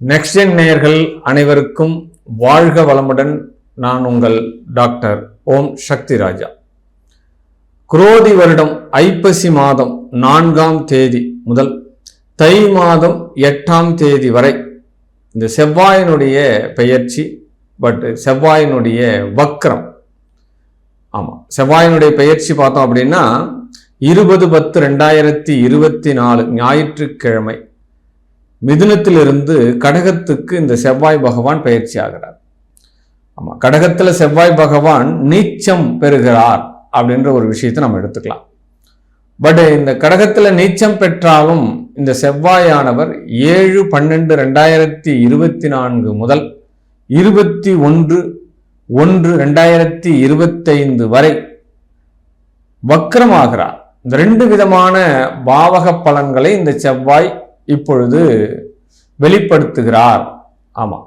Next gen நேயர்கள் அனைவருக்கும் வாழ்க வளமுடன் நான் உங்கள் டாக்டர் ஓம் சக்தி ராஜா. குரோதி வருடம் ஐப்பசி மாதம் நான்காம் தேதி முதல் தை மாதம் எட்டாம் தேதி வரை இந்த செவ்வாயினுடைய பெயர்ச்சி பட் செவ்வாயினுடைய வக்ரம். ஆமாம் செவ்வாயினுடைய பெயர்ச்சி பார்த்தோம் அப்படின்னா இருபது பத்து ரெண்டாயிரத்தி இருபத்தி நாலு ஞாயிற்றுக்கிழமை மிதுனத்திலிருந்து கடகத்துக்கு இந்த செவ்வாய் பகவான் பயிற்சி ஆகிறார். ஆமாம் கடகத்தில் செவ்வாய் பகவான் நீச்சம் பெறுகிறார் அப்படின்ற ஒரு விஷயத்தை நம்ம எடுத்துக்கலாம். பட் இந்த கடகத்தில் நீச்சம் பெற்றாலும் இந்த செவ்வாயானவர் ஏழு பன்னெண்டு ரெண்டாயிரத்தி இருபத்தி நான்கு முதல் இருபத்தி ஒன்று ஒன்று ரெண்டாயிரத்தி இருபத்தைந்து வரை வக்கரமாகிறார் இந்த ரெண்டு விதமான பாவக பலன்களை இந்த செவ்வாய் இப்பொழுது வெளிப்படுத்துகிறார். ஆமா.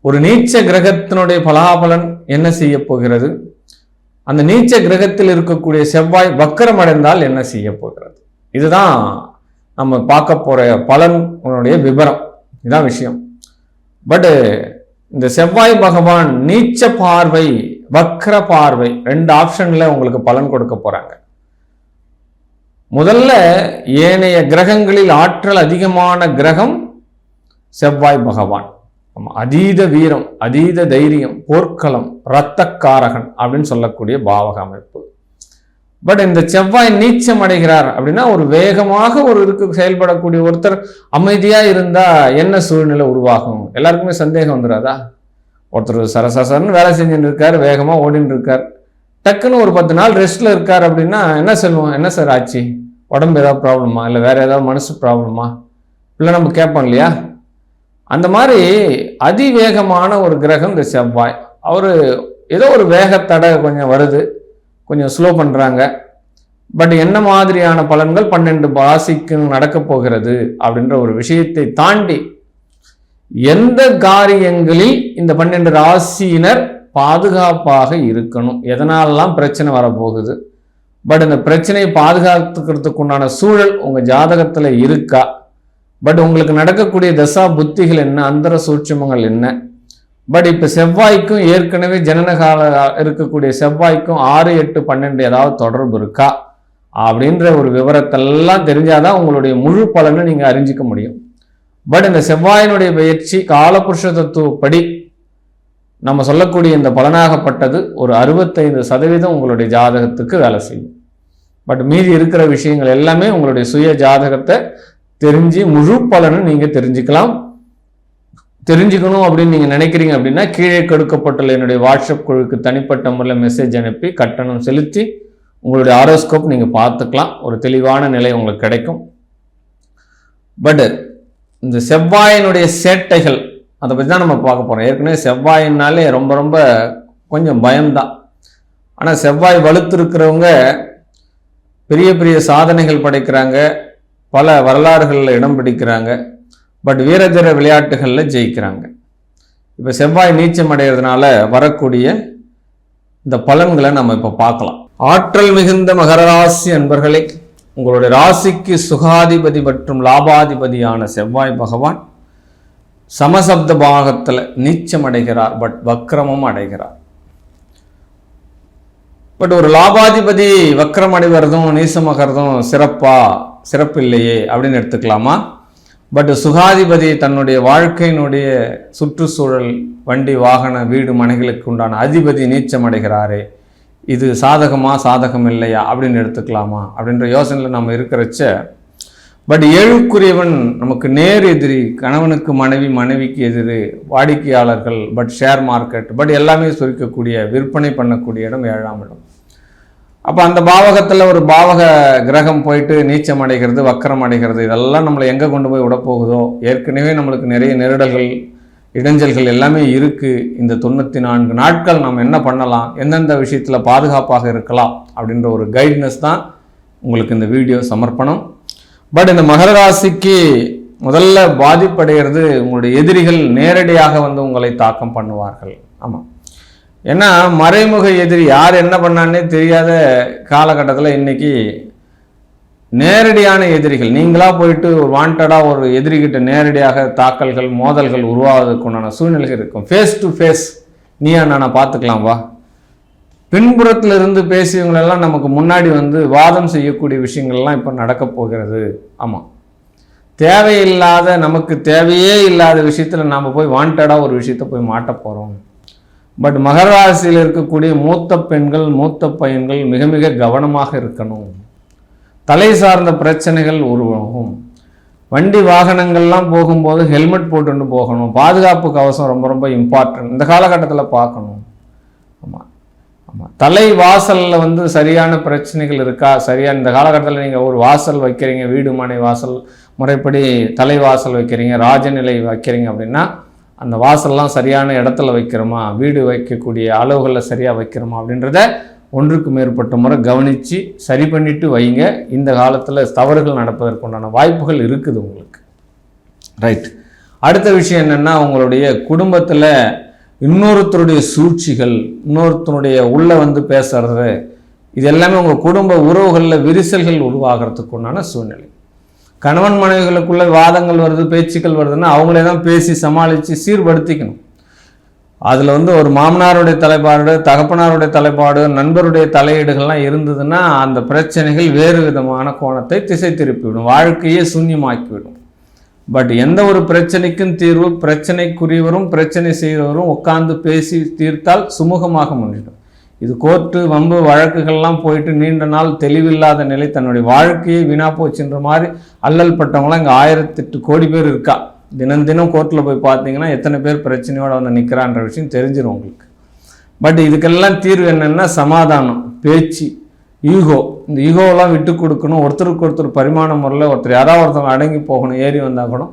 ஒரு நீச்ச கிரகத்தினுடைய பலாபலன் என்ன செய்ய போகிறது? அந்த நீச்ச கிரகத்தில் இருக்கக்கூடிய செவ்வாய் வக்கரம் அடைந்தால் என்ன செய்ய போகிறது? இதுதான் நம்ம பார்க்க போற பலனுடைய விவரம் இதுதான் விஷயம். பட் இந்த செவ்வாய் பகவான் நீச்ச பார்வை வக்ர பார்வை ரெண்டு ஆப்ஷன்ல உங்களுக்கு பலன் கொடுக்க போறாங்க. முதல்ல ஏனைய கிரகங்களில் ஆற்றல் அதிகமான கிரகம் செவ்வாய் பகவான். அதீத வீரம் அதீத தைரியம் போர்க்களம் இரத்தக்காரகன் அப்படின்னு சொல்லக்கூடிய பாவக அமைப்பு. பட் இந்த செவ்வாய் நீச்சம் அடைகிறார் அப்படின்னா ஒரு வேகமாக ஒரு இருக்கு செயல்படக்கூடிய ஒருத்தர் அமைதியா இருந்தா என்ன சூழ்நிலை உருவாகும்? எல்லாருக்குமே சந்தேகம் வந்துடாதா ஒருத்தர் சரசரன்னு வேலை செஞ்சுட்டு இருக்கார் வேகமா ஓடின்னு இருக்கார். டக்குன்னு ஒரு பத்து நாள் ரெஸ்ட்ல இருக்கார் அப்படின்னா என்ன சொல்லுவோம்? என்ன சார் ஆச்சு? உடம்பு ஏதாவது ப்ராப்ளமா இல்லை வேற ஏதாவது மனசு ப்ராப்ளமா இல்லை நம்ம கேட்போம் இல்லையா? அந்த மாதிரி அதிவேகமான ஒரு கிரகம் இந்த செவ்வாய். அவர் ஏதோ ஒரு வேகத்தடை கொஞ்சம் வருது. கொஞ்சம் ஸ்லோ பண்ணுறாங்க பட் என்ன மாதிரியான பலன்கள் பன்னெண்டு ராசிக்கு நடக்க போகிறது அப்படின்ற ஒரு விஷயத்தை தாண்டி எந்த காரியங்களில் இந்த பன்னெண்டு ராசியினர் பாதுகாப்பாக இருக்கணும். எதனாலலாம் பிரச்சனை வரப்போகுது? பட் இந்த பிரச்சனையை பாதுகாத்துக்கிறதுக்கு உண்டான சூழல் உங்கள் ஜாதகத்தில் இருக்கா? பட் உங்களுக்கு நடக்கக்கூடிய தசா புத்திகள் என்ன? அந்தர சூட்சமங்கள் என்ன? பட் இப்போ செவ்வாய்க்கும் ஏற்கனவே ஜனனகால இருக்கக்கூடிய செவ்வாய்க்கும் ஆறு எட்டு பன்னெண்டு ஏதாவது தொடர்பு இருக்கா? அப்படின்ற ஒரு விவரத்தெல்லாம் தெரிஞ்சாதான் உங்களுடைய முழு பலனை நீங்கள் அறிஞ்சிக்க முடியும். பட் இந்த செவ்வாயினுடைய பயிற்சி காலபுருஷ தத்துவப்படி நம்ம சொல்லக்கூடிய இந்த பலனாகப்பட்டது ஒரு அறுபத்தைந்து சதவீதம் உங்களுடைய ஜாதகத்துக்கு வேலை செய்யும். பட் மீதி இருக்கிற விஷயங்கள் எல்லாமே உங்களுடைய சுய ஜாதகத்தை தெரிஞ்சு முழு பலனை நீங்கள் தெரிஞ்சுக்கலாம். தெரிஞ்சுக்கணும் அப்படின்னு நீங்கள் நினைக்கிறீங்க அப்படின்னா கீழே கொடுக்கப்பட்டுள்ள என்னுடைய வாட்ஸ்அப் குழுக்கு தனிப்பட்ட முறையில் மெசேஜ் அனுப்பி கட்டணம் செலுத்தி உங்களுடைய ஆரோஸ்கோப் நீங்கள் பார்த்துக்கலாம். ஒரு தெளிவான நிலை உங்களுக்கு கிடைக்கும். பட் இந்த செவ்வாயினுடைய சேட்டைகள் அதை பற்றி தான் நம்ம பார்க்க போகிறோம் ஏற்கனவே செவ்வாயினாலே ரொம்ப ரொம்ப கொஞ்சம் பயம்தான். ஆனால் செவ்வாய் வலுத்திருக்கிறவங்க பெரிய பெரிய சாதனைகள் படைக்கிறாங்க. பல வரலாறுகளில் இடம் பிடிக்கிறாங்க. பட் வீரதீர விளையாட்டுகளில் ஜெயிக்கிறாங்க. இப்போ செவ்வாய் நீச்சம் அடைகிறதுனால வரக்கூடிய இந்த பலன்களை நம்ம இப்போ பார்க்கலாம். ஆற்றல் மிகுந்த மகர ராசி அன்பர்களே உங்களுடைய ராசிக்கு சுகாதிபதி மற்றும் லாபாதிபதியான செவ்வாய் பகவான் சமசப்த பாகத்தில் நீச்சம் அடைகிறார் பட் வக்ரமும் அடைகிறார். பட் ஒரு லாபாதிபதி வக்ரம் அடைவதும் நீசமகிறதும் சிறப்பா இல்லையே அப்படின்னு எடுத்துக்கலாமா? பட் சுகாதிபதி தன்னுடைய வாழ்க்கையினுடைய சுற்றுச்சூழல் வண்டி வாகன வீடு மனைகளுக்கு உண்டான அதிபதி நீச்சம் அடைகிறாரே இது சாதகமா சாதகம் இல்லையா அப்படின்னு எடுத்துக்கலாமா? அப்படின்ற யோசனையில் நம்ம இருக்கிறச்ச பட் ஏழுக்குரியவன் நமக்கு நேர் எதிரி கணவனுக்கு மனைவி மனைவிக்கு எதிரி வாடிக்கையாளர்கள் பட் ஷேர் மார்க்கெட் பட் எல்லாமே சுரிக்கக்கூடிய விற்பனை பண்ணக்கூடிய இடம் ஏழாம் இடம். அப்போ அந்த பாவகத்தில் ஒரு பாவக கிரகம் போயிட்டு நீச்சம் அடைகிறது வக்கரம் அடைகிறது இதெல்லாம் நம்மளை எங்கே கொண்டு போய் விடப்போகுதோ? ஏற்கனவே நம்மளுக்கு நிறைய நெருடல்கள் இடைஞ்சல்கள் எல்லாமே இருக்குது இந்த தொண்ணூற்றி நான்கு நாட்கள் நம்ம என்ன பண்ணலாம்? எந்தெந்த விஷயத்தில் பாதுகாப்பாக இருக்கலாம்? அப்படின்ற ஒரு கைட்னஸ் தான் உங்களுக்கு இந்த வீடியோ சமர்ப்பணம். பட் இந்த மகர ராசிக்கு முதல்ல பாதிப்படைகிறது உங்களுடைய எதிரிகள் நேரடியாக வந்து உங்களை தாக்கம் பண்ணுவார்கள். ஆமாம் ஏன்னா மறைமுக எதிரி யார் என்ன பண்ணான்னே தெரியாத காலகட்டத்தில் இன்னைக்கு நேரடியான எதிரிகள் நீங்களாக போயிட்டு ஒரு வாண்டடாக ஒரு எதிரிகிட்ட நேரடியாக தாக்கல்கள் மோதல்கள் உருவாவதற்குண்டான சூழ்நிலைகள் இருக்கும். Face to face Neeya Naana பார்த்துக்கலாம் வா. பின்புறத்தில் இருந்து பேசியவங்களெல்லாம் நமக்கு முன்னாடி வந்து வாதம் செய்யக்கூடிய விஷயங்கள்லாம் இப்போ நடக்க போகிறது. ஆமாம் தேவையில்லாத நமக்கு தேவையே இல்லாத விஷயத்தில் நாம் போய் வாண்டடாக ஒரு விஷயத்த போய் மாட்ட போகிறோம் பட் மகராசியில் இருக்கக்கூடிய மூத்த பெண்கள் மூத்த பையன்கள் மிக மிக கவனமாக இருக்கணும். தலை சார்ந்த பிரச்சனைகள் உருவாகும். வண்டி வாகனங்கள்லாம் போகும்போது ஹெல்மெட் போட்டுட்டு போகணும். பாதுகாப்பு கவசம் ரொம்ப ரொம்ப இம்பார்ட்டன்ட் இந்த காலகட்டத்தில் பார்க்கணும். தலை வாசலில் வந்து சரியான பிரச்சனைகள் இருக்கா? சரியான இந்த காலகட்டத்தில் நீங்கள் ஒரு வாசல் வைக்கிறீங்க வீடு மனை வாசல் முறைப்படி தலை வாசல் வைக்கிறீங்க ராஜநிலை வைக்கிறீங்க அப்படின்னா அந்த வாசல்லாம் சரியான இடத்துல வைக்கிறோமா? வீடு வைக்கக்கூடிய அளவுகளில் சரியாக வைக்கிறோமா? அப்படின்றத ஒன்றுக்கு மேற்பட்ட முறை கவனித்து சரி பண்ணிட்டு வைங்க. இந்த காலத்தில் தவறுகள் நடப்பதற்குண்டான வாய்ப்புகள் இருக்குது உங்களுக்கு. ரைட் அடுத்த விஷயம் என்னென்னா உங்களுடைய குடும்பத்தில் இன்னொருத்தருடைய சூழ்ச்சிகள் இன்னொருத்தருடைய உள்ளே வந்து பேசுறது இது எல்லாமே உங்கள் குடும்ப உறவுகளில் விரிசல்கள் உருவாகிறதுக்கு உண்டான சூழ்நிலை. கணவன் மனைவிகளுக்குள்ள வாதங்கள் வருது பேச்சுக்கள் வருதுன்னா அவங்களே தான் பேசி சமாளித்து சீர்படுத்திக்கணும். அதில் வந்து ஒரு மாமனாருடைய தலைப்பாடு தகப்பனாருடைய தலைப்பாடு நண்பருடைய தலையீடுகள்லாம் இருந்ததுன்னா அந்த பிரச்சனைகள் வேறு விதமான கோணத்தை திசை திருப்பிவிடும் வாழ்க்கையே சூன்யமாக்கிவிடும். பட் எந்த ஒரு பிரச்சனைக்கும் தீர்வு பிரச்சனைக்குரியவரும் பிரச்சனை செய்கிறவரும் உட்கார்ந்து பேசி தீர்த்தால் சுமூகமாக முன்னிடும் இது கோர்ட்டு வம்பு வழக்குகள்லாம் போயிட்டு நீண்ட நாள் தெளிவில்லாத நிலை தன்னுடைய வாழ்க்கையை வீணா போச்சுன்ற மாதிரி அல்லல் பட்டவங்களாம் இங்கே ஆயிரத்தெட்டு கோடி பேர் இருக்கா? தினம் தினம் கோர்ட்டில் போய் பார்த்தீங்கன்னா எத்தனை பேர் பிரச்சனையோடு வந்து நிற்கிறான்ற விஷயம் தெரிஞ்சிடும் உங்களுக்கு. பட் இதுக்கெல்லாம் தீர்வு என்னென்னா சமாதானம் பேச்சு. ஈகோ. இந்த ஈகோவெல்லாம் விட்டு கொடுக்கணும். ஒருத்தருக்கு ஒருத்தர் பரிமாண முறையில் ஒருத்தர் யாராவது ஒருத்தவங்க அடங்கி போகணும் ஏறி வந்தால் கூட.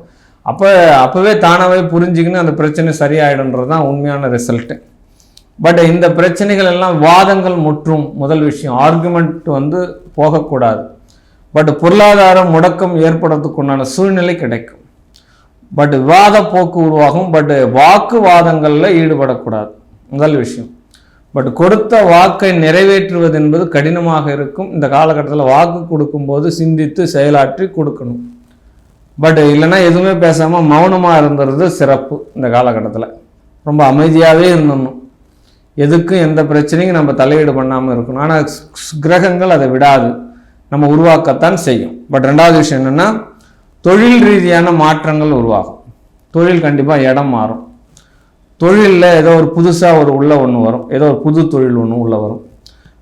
அப்போ அப்போவே தானாகவே புரிஞ்சுக்கின்னு அந்த பிரச்சனை சரியாயிடுன்றது தான் உண்மையான ரிசல்ட்டு பட் இந்த பிரச்சனைகள் எல்லாம் வாதங்கள் முற்றும் முதல் விஷயம். ஆர்குமெண்ட் வந்து போகக்கூடாது. பட் பொருளாதார முடக்கம் ஏற்படுறதுக்குண்டான சூழ்நிலை கிடைக்கும். பட் விவாத போக்கு உருவாகும். பட் வாக்குவாதங்களில் ஈடுபடக்கூடாது. முதல் விஷயம். பட் கொடுத்த வாக்கை நிறைவேற்றுவது என்பது கடினமாக இருக்கும். இந்த காலகட்டத்தில் வாக்கு கொடுக்கும்போது சிந்தித்து செயலாற்றி கொடுக்கணும். பட் இல்லைன்னா எதுவுமே பேசாமல் மௌனமாக இருந்துறது சிறப்பு இந்த காலகட்டத்தில். ரொம்ப அமைதியாகவே இருந்தணும் எதுக்கும் எந்த பிரச்சனையும் நம்ம தலையீடு பண்ணாமல் இருக்கணும். ஆனால் கிரகங்கள் அதை விடாது. நம்ம உருவாக்கத்தான் செய்யும். பட் ரெண்டாவது விஷயம் என்னென்னா தொழில் ரீதியான மாற்றங்கள் உருவாகும். தொழில் கண்டிப்பாக இடம் மாறும். தொழிலில் ஏதோ ஒரு புதுசாக ஒரு உள்ள ஒன்று வரும். ஏதோ ஒரு புது தொழில் ஒன்று உள்ள வரும்.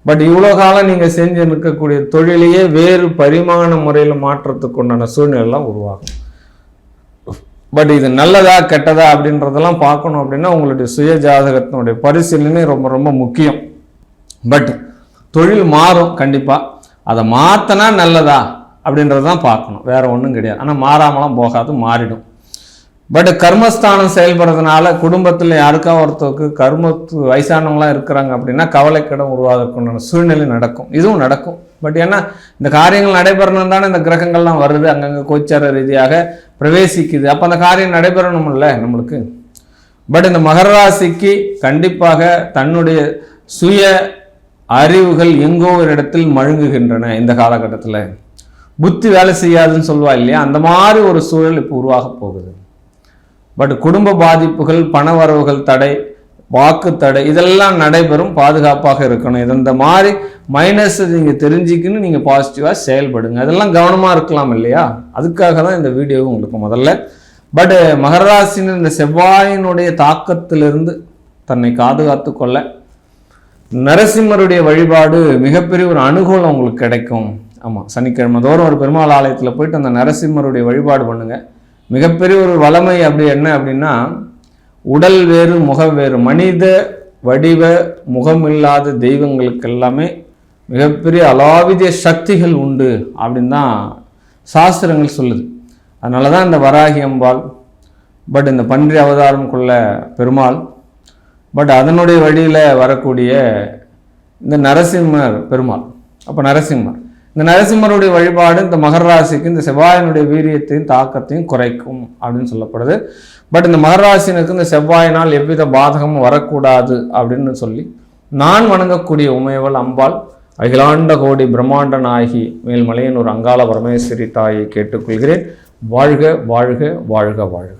பட் இவ்வளோ காலம் நீங்கள் செஞ்சு இருக்கக்கூடிய தொழிலையே வேறு பரிமாண முறையில் மாற்றத்துக்கு உண்டான சூழ்நிலைலாம் உருவாகும். பட் இது நல்லதா கெட்டதா அப்படின்றதெல்லாம் பார்க்கணும் அப்படின்னா உங்களுடைய சுய ஜாதகத்தினுடைய பரிசீலனை ரொம்ப ரொம்ப முக்கியம். பட் தொழில் மாறும் கண்டிப்பாக அதை மாற்றினா நல்லதா அப்படின்றது தான் பார்க்கணும். வேறு ஒன்றும் கிடையாது. ஆனால் மாறாமலாம் போகாது மாறிடும். பட் கர்மஸ்தானம் செயல்படுறதுனால குடும்பத்தில் யாருக்கா ஒருத்தருக்கு கர்மத்து வயசானவங்களாம் இருக்கிறாங்க அப்படின்னா கவலைக்கிடம் உருவாகக்கூடிய சூழ்நிலை நடக்கும். இதுவும் நடக்கும். பட் ஏன்னா இந்த காரியங்கள் நடைபெறணும் தானே இந்த கிரகங்கள்லாம் வருது அங்கங்கே கோச்சார ரீதியாக பிரவேசிக்குது. அப்போ அந்த காரியம் நடைபெறணும்ல நம்மளுக்கு. பட் இந்த மகர ராசிக்கு கண்டிப்பாக தன்னுடைய சுய அறிவுகள் எங்கோ ஒரு இடத்தில் மழுங்குகின்றன இந்த காலகட்டத்தில். புத்தி வேலை செய்யாதுன்னு சொல்லுவா இல்லையா? அந்த மாதிரி ஒரு சூழல் இப்போ உருவாக போகுது. பட் குடும்ப பாதிப்புகள் பண வரவுகள் தடை வாக்கு தடை இதெல்லாம் நடைபெறும் பாதுகாப்பாக இருக்கணும். இது இந்த மாதிரி மைனஸ் நீங்கள் தெரிஞ்சுக்கின்னு நீங்கள் பாசிட்டிவாக செயல்படுங்க. அதெல்லாம் கவனமாக இருக்கலாம் இல்லையா? அதுக்காக தான் இந்த வீடியோ உங்களுக்கு முதல்ல. பட் மகராசின் இந்த செவ்வாயினுடைய தாக்கத்திலிருந்து தன்னை பாதுகாத்து கொள்ள நரசிம்மருடைய வழிபாடு மிகப்பெரிய ஒரு அனுகூலம் உங்களுக்கு கிடைக்கும். ஆமாம் சனிக்கிழமை தோறும் ஒரு பெருமாள் ஆலயத்தில் போயிட்டு அந்த நரசிம்மருடைய வழிபாடு பண்ணுங்கள் மிகப்பெரிய ஒரு வளமை அப்படி என்ன அப்படின்னா உடல் வேறு முகம் வேறு. மனித வடிவ முகம் இல்லாத தெய்வங்களுக்கு எல்லாமே மிகப்பெரிய அலாவிதிய சக்திகள் உண்டு அப்படின்னு தான் சாஸ்திரங்கள் சொல்லுது. அதனால தான் இந்த வராகி அம்பாள் பட் இந்த பன்றி அவதாரம் கொள்ள பெருமாள் பட் அதனுடைய வழியில் வரக்கூடிய இந்த நரசிம்மர் பெருமாள். அப்போ நரசிம்மர். இந்த நரசிம்மருடைய வழிபாடு இந்த மகர ராசிக்கு இந்த செவ்வாயினுடைய வீரியத்தையும் தாக்கத்தையும் குறைக்கும் அப்படின்னு சொல்லப்படுது. பட் இந்த மகர ராசினுக்கு இந்த செவ்வாயினால் எவ்வித பாதகமும் வரக்கூடாது அப்படின்னு சொல்லி நான் வணங்கக்கூடிய உமையவள் அம்பாள் அகிலாண்ட கோடி பிரம்மாண்ட நாயகி மேல்மலையின் ஒரு அங்காள பரமேஸ்வரி தாயை கேட்டுக்கொள்கிறேன். வாழ்க வாழ்க வாழ்க வாழ்க.